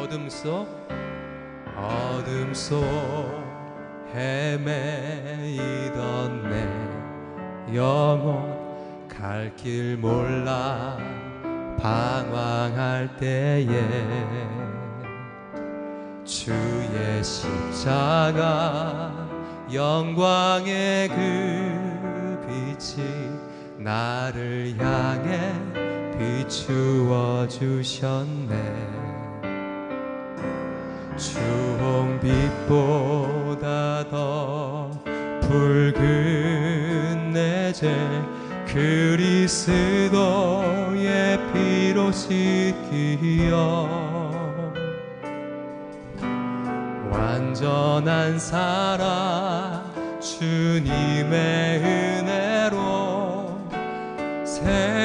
어둠 속 어둠 속 헤매이던 내 영혼 갈 길 몰라 방황할 때에 주의 십자가 영광의 그 빛이 나를 향해 비추어 주셨네 주홍빛보다 더 붉은 내죄 그리스도의 피로 씻기어 완전한 사랑 주님의 은혜로 새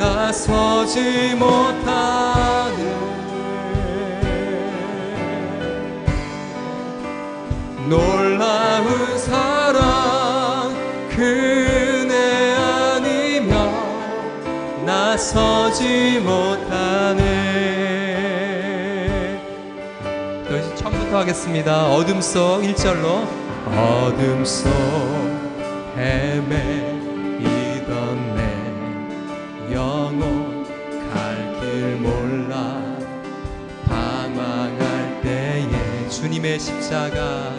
나서지 못하네. 놀라운 사랑 그네 아니면 나서지 못하네. 다시 처음부터 하겠습니다. 어둠 속 1절로. 어둠 속 헤매 주님의 십자가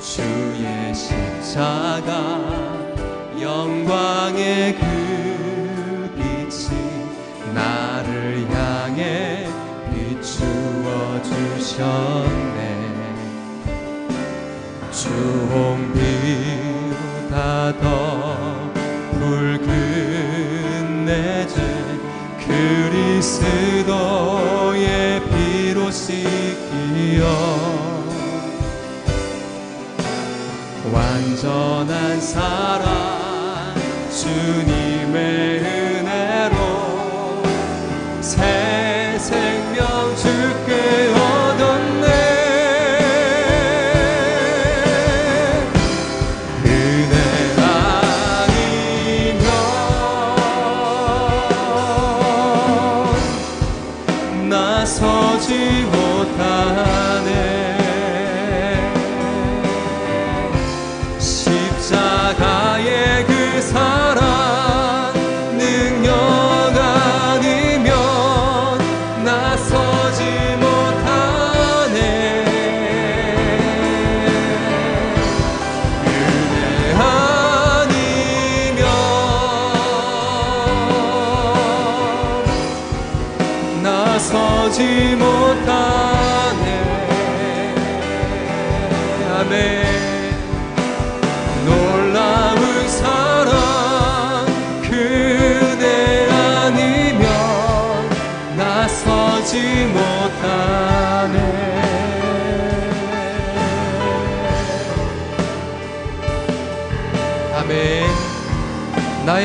주의 십자가 영광의 그 빛이 나를 향해 비추어 주셨네. 주홍비보다 더 붉은 내죄 그리스도의 피로 씻기어 완전한 사랑. 주님의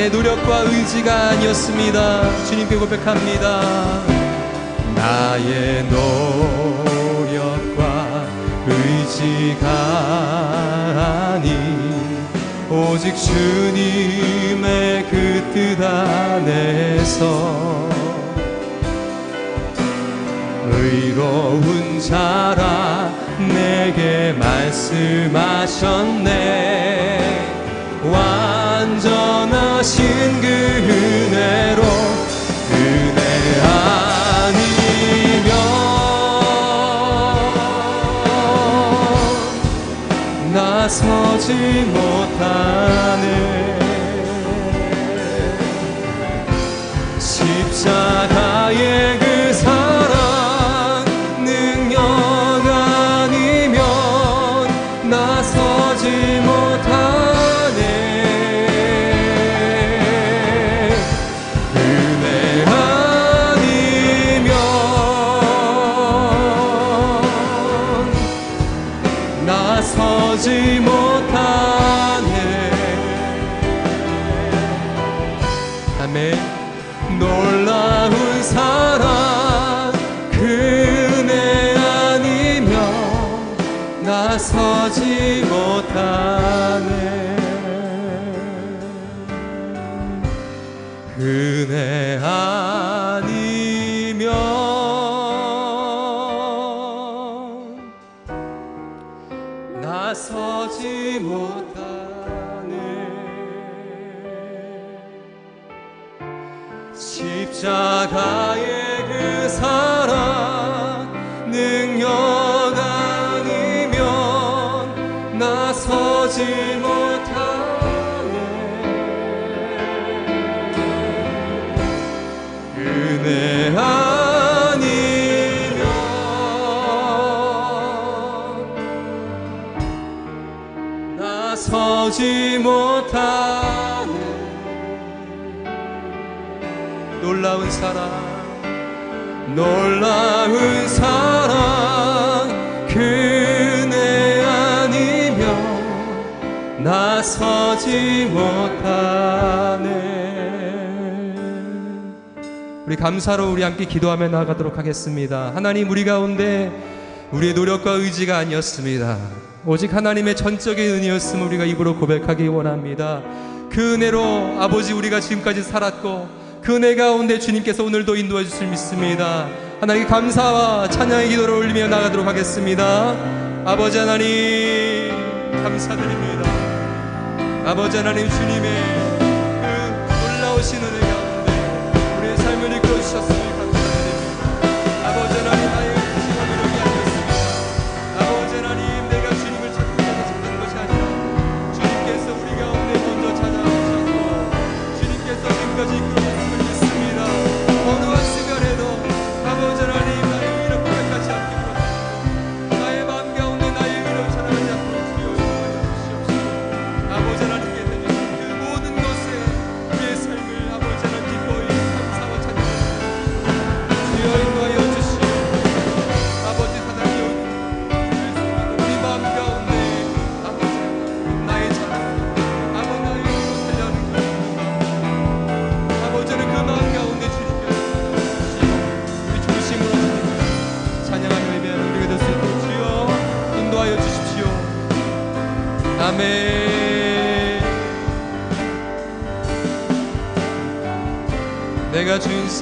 나의 노력과 의지가 아니었습니다. 주님께 고백합니다. 나의 노력과 의지가 아니 오직 주님의 그 뜻 안에서 의로운 자라 내게 말씀하셨네 완전하신 그 은혜로 은혜 아니면 나서지 못하네. 십자가 나서지 못하네. 은혜 아니면 나 서지 못하네. 놀라운 사랑 놀라운 사랑 나서지 못하네 우리 감사로 우리 함께 기도하며 나아가도록 하겠습니다 하나님 우리 가운데 우리의 노력과 의지가 아니었습니다 오직 하나님의 전적인 은혜였음을 우리가 입으로 고백하기 원합니다 그 은혜로 아버지 우리가 지금까지 살았고 그 은혜 가운데 주님께서 오늘도 인도해 주실 믿습니다. 하나님께 감사와 찬양의 기도를 올리며 나가도록 하겠습니다. 아버지 하나님 감사드립니다. 아버지 하나님 주님의 그 놀라우신 은혜 가운데 우리의 삶을 이끌어 감사드립니다.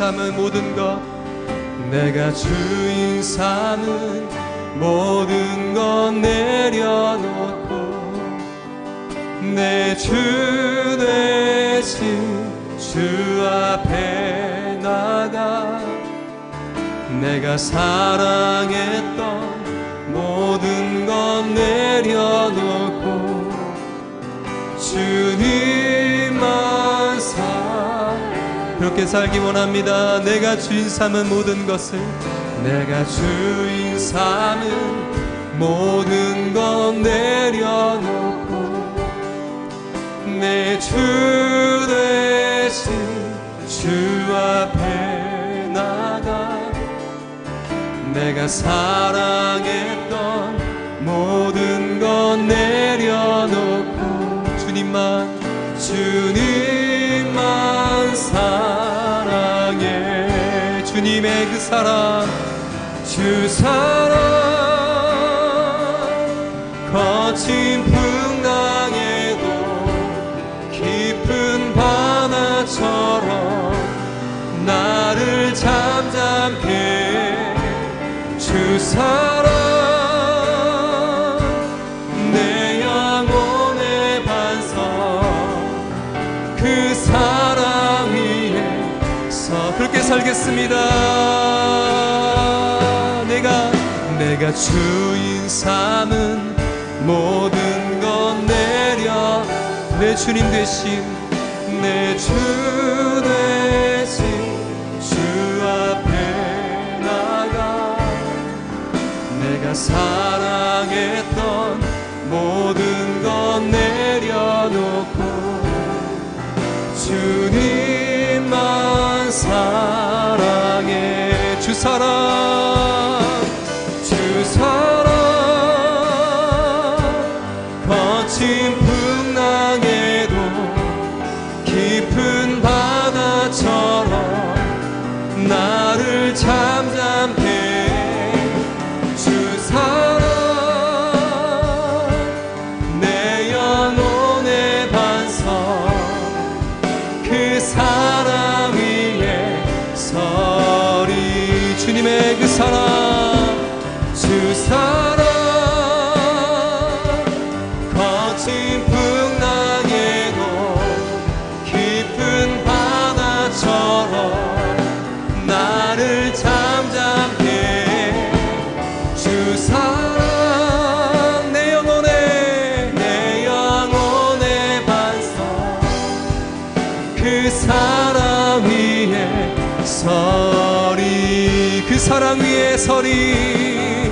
삼은 모든 것 내가 주인 삼은 모든 것 내려놓고 내주 되신 주 앞에 나가 내가 사랑했던 모든 것 내려놓고 주님 그렇게 살기 원합니다. 내가 주인 삼은 모든 것을. 내가 주인 삼은 모든 것 내려놓고 내주 되신 주 앞에 나가 내가 사랑했던 모든 것 내려놓고 주님만 주님만 사랑해 주님의 그 사랑 주 사랑. 거친 풍랑에도 깊은 바다처럼 나를 잠잠케 주 사랑 살겠습니다. 내가 내가 주인 삼은 모든 것 내려 내 주님 대신 내 주 대신 주 앞에 나가. 내가 사랑했던 모든 것 내려놓고 주님만 사랑해. 주 사랑 주 사랑. 거친 풍랑에 사랑 위에 서리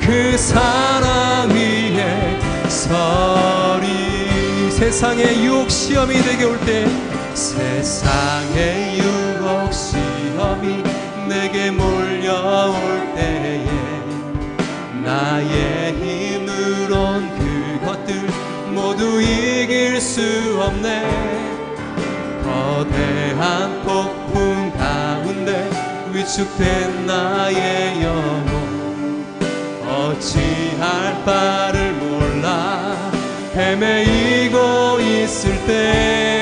그 사랑 위에 서리. 세상의 유혹 시험이 내게 올 때 세상의 유혹 시험이 내게 몰려올 때에 나의 힘으론 그것들 모두 이길 수 없네. 거대한 가운데 위축된 나의 영혼. 어찌할 바를 몰라. 헤매이고 있을 때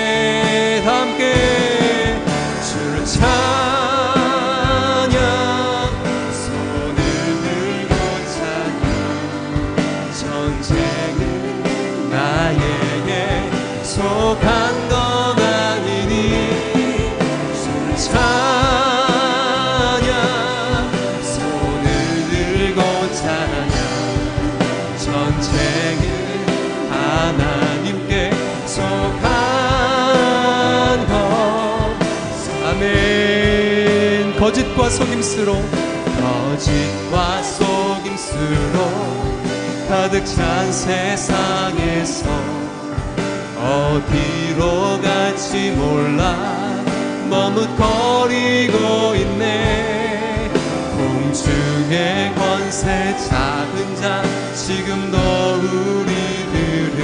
속임수로 거짓과 속임수로 가득 찬 세상에서 어디로 갈지 몰라 머뭇거리고 있네. 공중의 권세 잡은 자 지금도 우리들을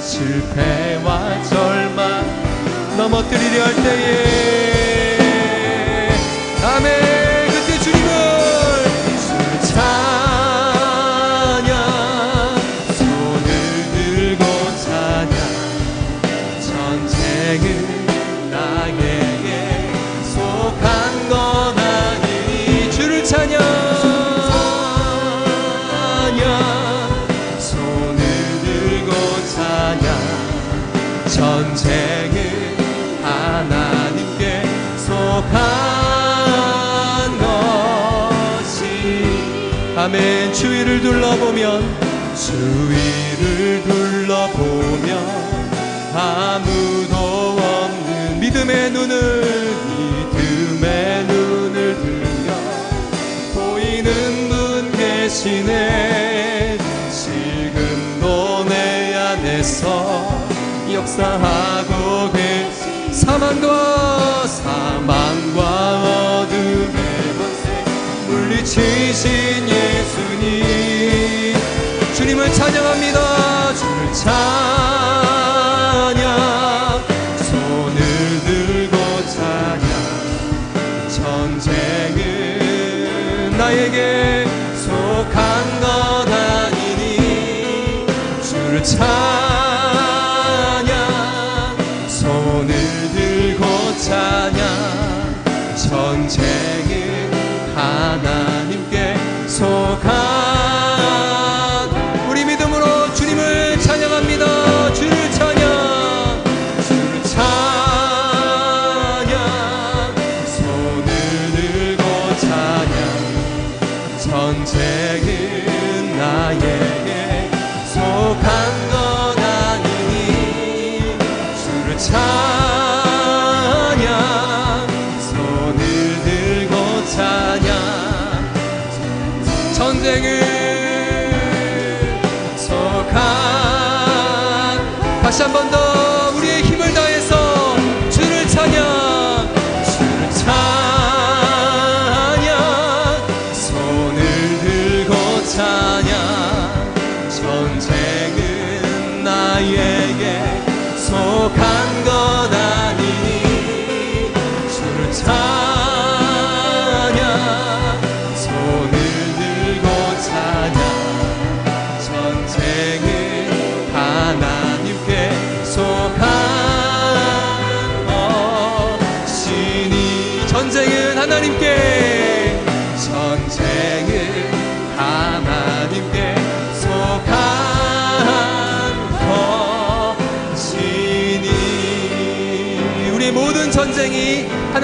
실패와 절망 넘어뜨리려 할 때에 둘러보면 주위를 둘러보면 아무도 없는 믿음의 눈을 믿음의 눈을 들며 보이는 분 계시네 지금도 내 안에서 역사하고 계시 사망과 사망과 어둠의 권세 물리치신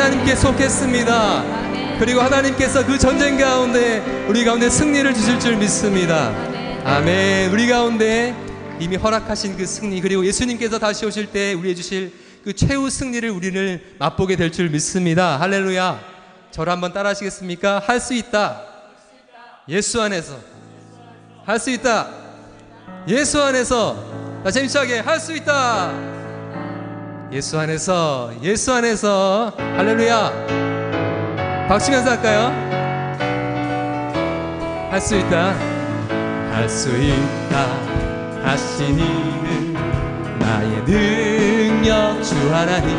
하나님께 속했습니다 그리고 하나님께서 그 전쟁 가운데 우리 가운데 승리를 주실 줄 믿습니다. 아멘. 우리 가운데 이미 허락하신 그 승리 그리고 예수님께서 다시 오실 때 우리에 주실 그 최후 승리를 우리는 맛보게 될 줄 믿습니다. 할렐루야. 저를 한번 따라 하시겠습니까? 할 수 있다. 예수 안에서 할 수 있다. 예수 안에서 다시 힘차게 할 수 있다. 예수 안에서 예수 안에서 할렐루야. 박치면서 할까요? 할 수 있다. 할 수 있다. 하신 이는 나의 능력 주 하나님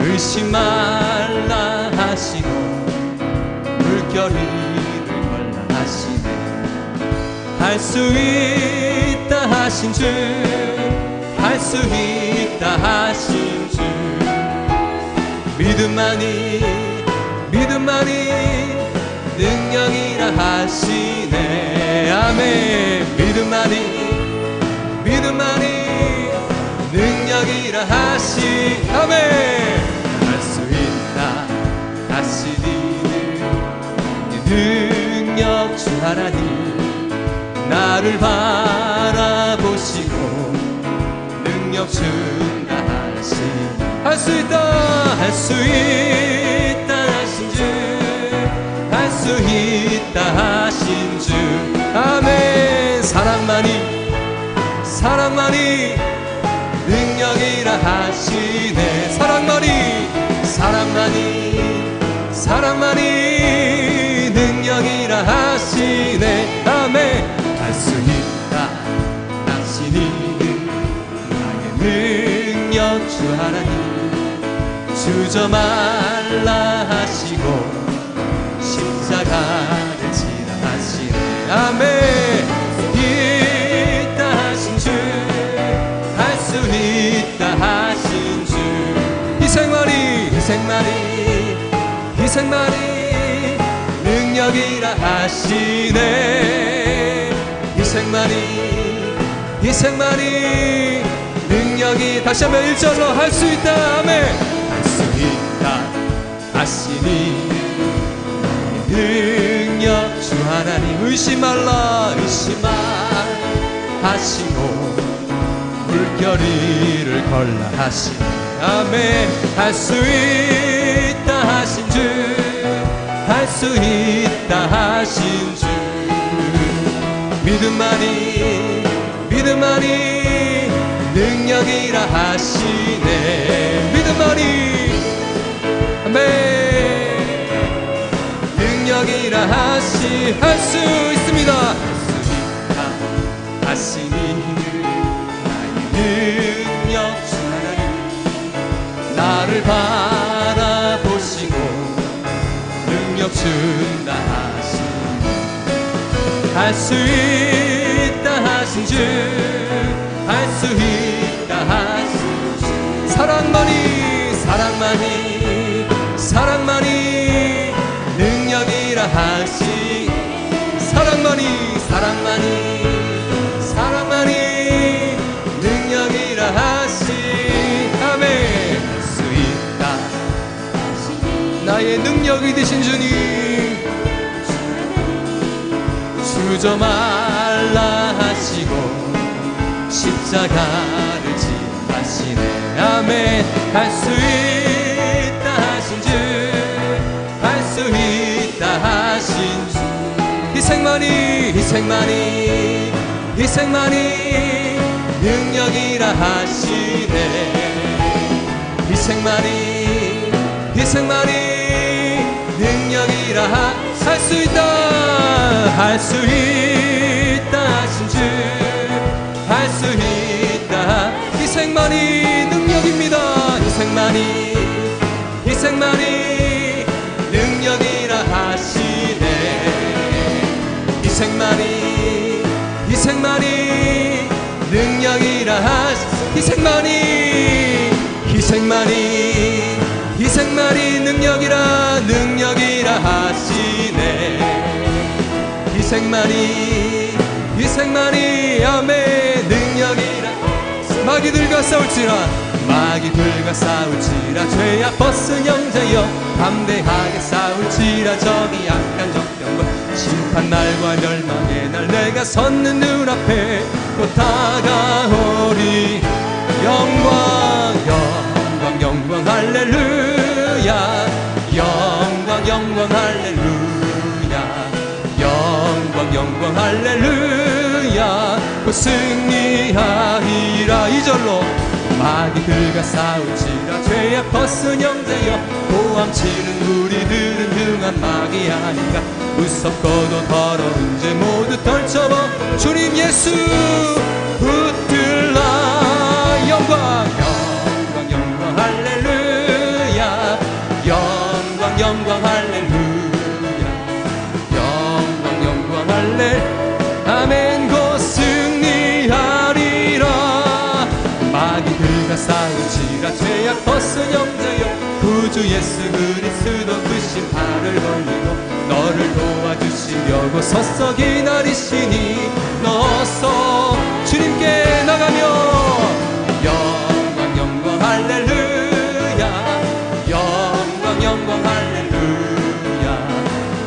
의심 말라 하시고 물결이를 걸라 하시네 할 수 있다 하신 주 할 수 있다 하신 주. 믿음만이 믿음만이 능력이라 하시네. 아멘. 믿음만이 믿음만이 능력이라 하시 아멘. 할 수 있다 하시니 능력 주 하나님 나를 바라보시고 하시 할수 있다 할 수 있다 하신 주할 수 있다 하신 주. 아멘. 사랑만이 사랑만이 능력이라 하시네. 사랑만이 사랑만이 사랑만이 능력이라 하시네. 아멘 능력 주 하나님 주저 말라 하시고 십자가를 지라 하시네. 아멘. 있다 하신 주할 수 있다 하신 주. 희생만이 희생만이 희생만이 능력이라 하시네. 희생만이 희생만이 능력이 다시 한번 일절로 할 수 있다 아멘 할 수 있다. 하시니 능력 주 하나님 의심 말라 의심 말 하시고 물결이를 걸라 하시니 아멘. 할 수 있다 하신 주 할 수 있다 하신 주. 믿음만이 믿음만이 능력이라 하시네. 믿음만이 아멘. 능력이라 하시 할 수 있습니다. 할수 있다 하시니 나의 능력 주 하나님 나를 바라보시고 능력 준다 하시니 할수 있다 하신 주 사랑만이 사랑만이 사랑만이 능력이라 하시. 사랑만이 사랑만이 사랑만이 능력이라 하시. 아멘. 할수 있다. 나의 능력이 되신 주님. 주저 말라 하시고 십자가 희생만이 희생만이 희생만이 능력이라 하시네. 희생만이 희생만이 능력이라 할수 있다 할 수 있다 하신 주. 할수 있다. 희생만이 능력입니다. 희생만이 희생만이 희생만이 능력이라 하시 희생만이 희생만이 희생만이 능력이라 능력이라 하시네. 희생만이 희생만이 아멘 마귀들과 싸울지라 마귀들과 싸울지라 죄악 벗은 형제여 담대하게 싸울지라 저기 약한 적병과 심판 날과 멸망의 날 내가 섰는 눈앞에 곧 다가오리. 영광 영광 영광 할렐루야. 영광 영광 할렐루야 영광 영광 할렐루야. 곧 승리하리라. 이절로 마귀들과 싸울지라. 죄악 벗은 형제여 고함치는 우리들은 등한 마귀 아닌가 무섭고도 더러운 죄 모두 떨쳐버 주님 예수 붙 주 예수 그리스도 그 심판을 걸리고 너를 도와주시려고 서서 기다리시니 너서 주님께 나가며 영광 영광 할렐루야. 영광 영광 할렐루야.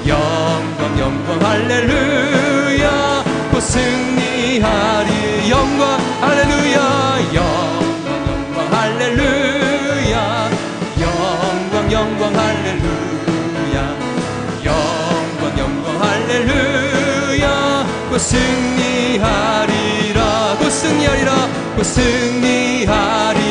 영광 영광 할렐루야. 곧 승리하리. 영광 할렐루야. 영광 영광 할렐루야 영광 할렐루야. 영광 영광 할렐루야. 곧 승리하리라. 곧 승리하리라. 곧 승리하리라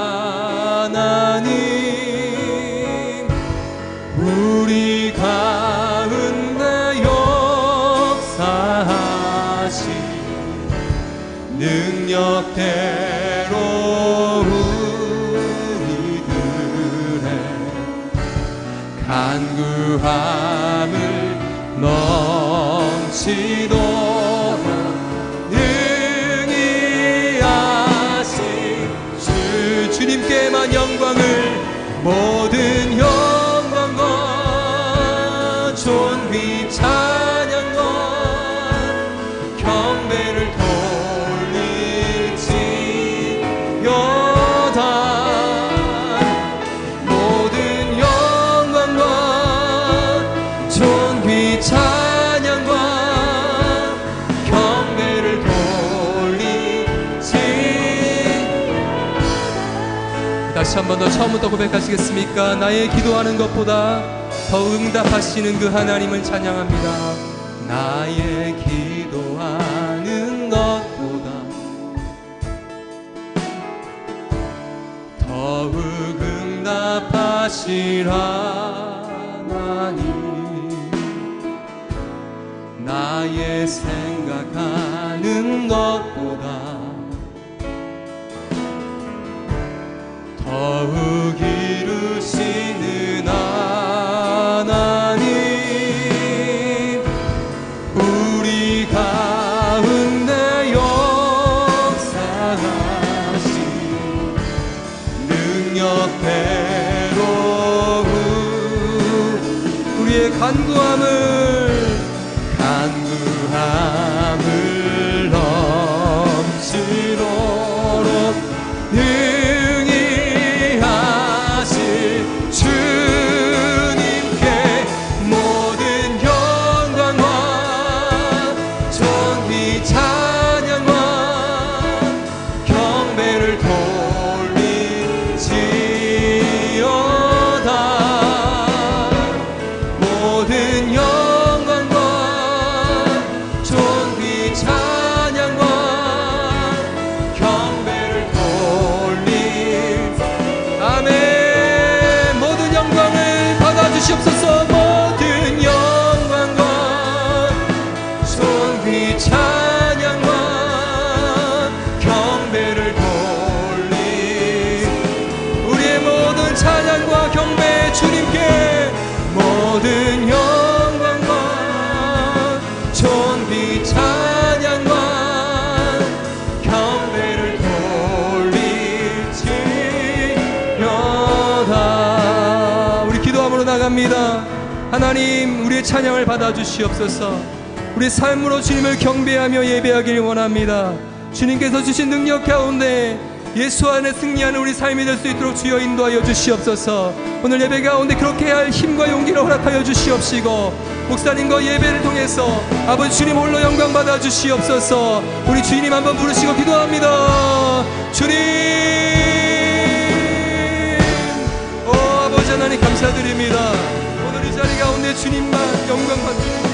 하나님 우리 가운데 역사하신 능력대로 우리들의 간구함을 넘치도록 모든 영 다시 한 번 더 처음부터 고백하시겠습니까? 나의 기도하는 것보다 더 응답하시는 그 하나님을 찬양합니다. 나의 기도하는 것보다 더욱 응답하실 하 주 하나님, 우리의 찬양을 받아주시옵소서. 우리 삶으로 주님을 경배하며 예배하길 원합니다. 주님께서 주신 능력 가운데 예수 안에 승리하는 우리 삶이 될 수 있도록 주여 인도하여 주시옵소서. 오늘 예배 가운데 그렇게 할 힘과 용기를 허락하여 주시옵시고 목사님과 예배를 통해서 아버지 주님 홀로 영광 받아 주시옵소서. 우리 주님 한번 부르시고 기도합니다. 주님, 오 아버지 하나님 감사드립니다. 자리 가운데 주님만 영광 받습니다.